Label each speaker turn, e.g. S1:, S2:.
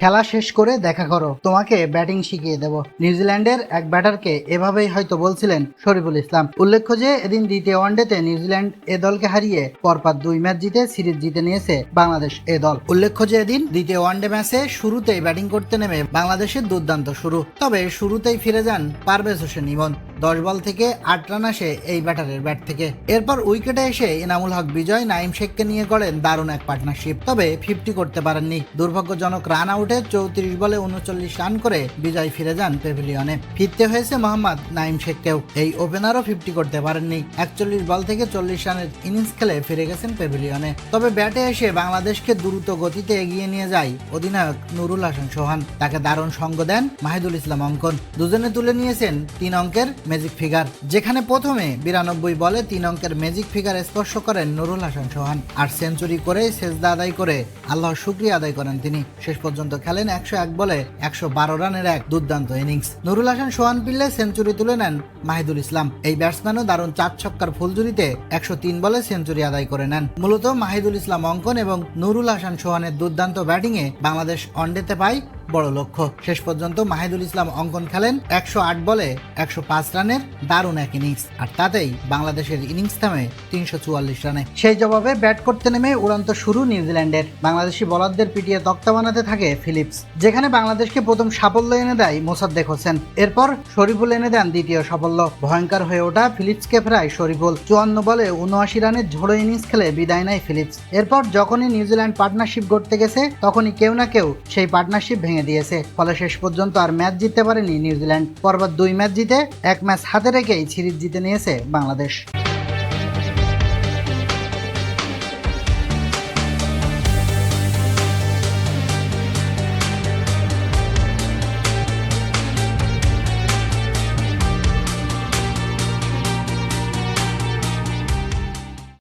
S1: খেলা শেষ করে দেখা করো। তোমাকে ব্যাটিং শিখিয়ে দেব। নিউজিল্যান্ডের এক ব্যাটারকে এভাবেই হয়তো বলছিলেন শরীফুল ইসলাম। উল্লেখ্য যে, এদিন দ্বিতীয় ওয়ানডেতে নিউজিল্যান্ড এ দলকে হারিয়ে পরপর দুই ম্যাচ জিতে সিরিজ জিতে নিয়েছে বাংলাদেশ এ দল। উল্লেখ্য যে, এদিন দ্বিতীয় ওয়ানডে ম্যাচে শুরুতেই ব্যাটিং করতে নেমে বাংলাদেশের দুর্দান্ত শুরু। তবে শুরুতেই ফিরে যান পারভেজ হোসেন ইমন। দশ বল থেকে আট রান আসে এই ব্যাটারের ব্যাট থেকে। এরপর উইকেটে এসে ইনামুল হক বিজয় নাইম শেখকে নিয়ে গড়েন দারুণ এক পার্টনারশিপ তবে ফিফটি করতে পারেননি। দুর্ভাগ্যজনক রান আউটে চৌত্রিশ বলে উনচল্লিশ রান করে বিজয় ফিরে যান পেভিলিয়নে ফিরতে হয়েছে মোহাম্মদ নাইম শেখকেও। এই ওপেনারও ফিফটি করতে পারেননি। একচল্লিশ বল থেকে চল্লিশ রানের ইনিংস খেলে ফিরে গেছেন পেভিলিয়নে তবে ব্যাটে এসে বাংলাদেশকে দ্রুত গতিতে এগিয়ে নিয়ে যায় অধিনায়ক নুরুল হাসান সোহান। তাকে দারুণ সঙ্গ দেন মাহিদুল ইসলাম অঙ্কন। দুজনে তুলে নিয়েছেন তিন অঙ্কের ম্যাজিক ফিগার যেখানে প্রথমে বিরানব্বই বলে তিন অঙ্কের ম্যাজিক ফিগার স্পর্শ করেন নুরুল হাসান সোহান। আর সেঞ্চুরি করে সেজদা আদায় করে আল্লাহর শুক্রিয়া আদায় করেন তিনি। শেষ পর্যন্ত খেলেন একশো এক বলে একশো বারো রানের এক দুর্দান্ত ইনিংস নুরুল হাসান সোহান পিল্লে সেঞ্চুরি তুলে নেন মাহিদুল ইসলাম। এই ব্যাটসম্যানও দারুণ চার ছক্কার ফুলঝুরিতে একশো তিন বলে সেঞ্চুরি আদায় করে নেন। মূলত মাহিদুল ইসলাম অঙ্কন এবং নুরুল হাসান সোহানের দুর্দান্ত ব্যাটিংয়ে বাংলাদেশ ওয়ানডেতে পায় বড় লক্ষ্য। শেষ পর্যন্ত মাহিদুল ইসলাম অঙ্কন খেলেন একশো আট বলে একশো পাঁচ রানের দারুণ এক ইনিংস। আর তাতেই বাংলাদেশের ইনিংস থামে তিনশো চুয়াল্লিশ রানে। সেই জবাবে ব্যাট করতে নেমে উড়ান্ত শুরু নিউজিল্যান্ডের। বাংলাদেশি বলারদের পিটিয়ে তক্তা বানাতে থাকে ফিলিপস, যেখানে বাংলাদেশকে প্রথম সাফল্য এনে দেয় মোসাদ্দেক হোসেন। এরপর শরীফুল এনে দেন দ্বিতীয় সাফল্য। ভয়ঙ্কর হয়ে ওঠা ফিলিপসকে ফেরায় শরীফুল। চুয়ান্ন বলে উনআশি রানের ঝোড়ো ইনিংস খেলে বিদায় নেয় ফিলিপস। এরপর যখনই নিউজিল্যান্ড পার্টনারশিপ গড়তে গেছে, তখনই কেউ না কেউ সেই পার্টনারশিপ ভেঙে দিয়েছে। ফলে শেষ পর্যন্ত আর ম্যাচ জিততে পারেনি নিউজিল্যান্ড। পরপর দুই ম্যাচ জিতে এক ম্যাচ হাতে রেখেই সিরিজ জিতে নিয়েছে বাংলাদেশ।